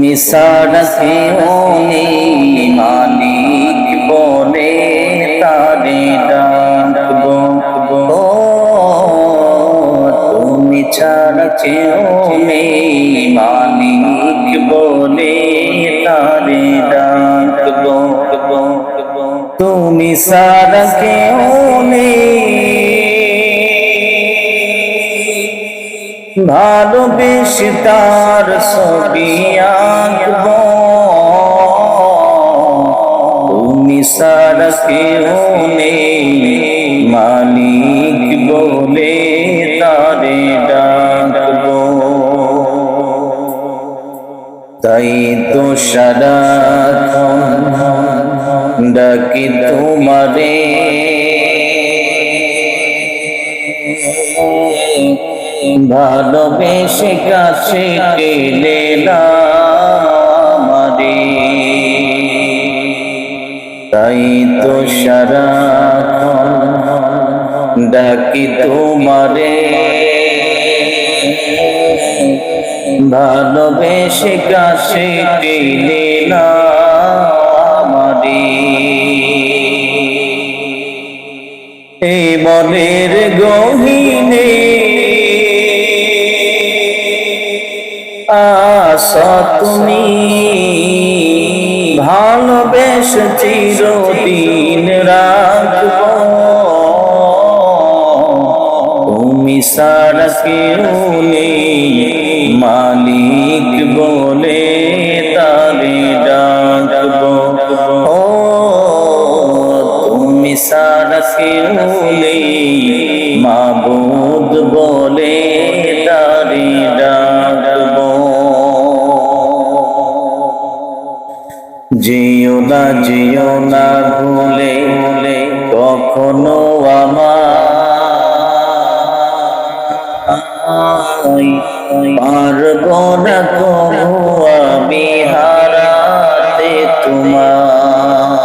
তুমি সারা কেউ মালিক তারে ডাকবো তুমি ছাড়া কেউ মালিক বলে তারে ডাকবো তুমি সারা কেউ ভালোবেসে তার ছবি তুমি সারা কেউ নেই মালিক বলে তারে ডাকব তাই তো সারা ডাকি তোমারে। ভালোবেসে কাছে তাই তো সারা ডাকি তোমারে। ভালোবেসে কাছে টেনে নামারে এই মনের গহিনে আশা তুমি ভালোবেস চিরদিন রাখব। তুমি সারা কেউ নেই, মালিক বলে তারে ডাকব। ও, তুমি সারা কেউ যেও না যেও না ভুলে ভুলে কখনো আমায় পারব না কবু আমি হারাতে তোমার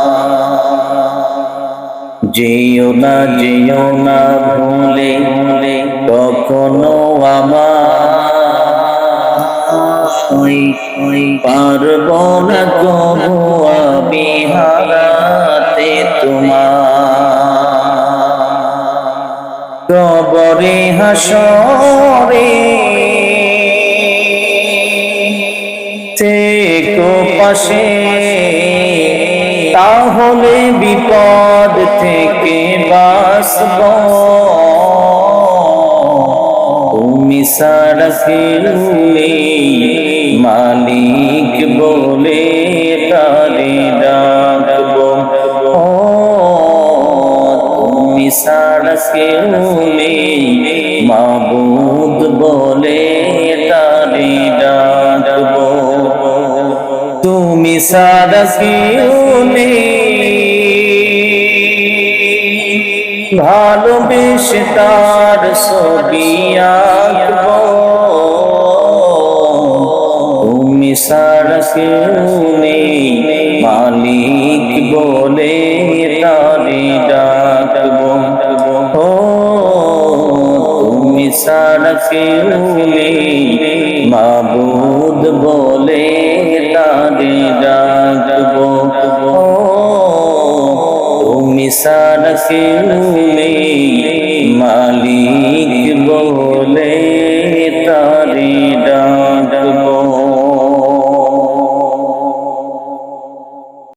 যেও না যেও না ভুলে ভুলে কখনো আমার পারব না কবরে হাসরে। থেকো পাশে, তাহলে বিপদ থেকে বাসব তুমি সারা মালিক বলে তারে ডাকব। ও, তুমি সারা নেই মাবুদ বলে তারে ডাকব। তুমি সারা কেউ ভালোবেসে তার ছবি আঁকব। তুমি সারা কেউ মালিক বলে তুমি সারা কেউ নেই মাবুদ বলে তারে ডাকব। তুমি সারা কেউ মালিক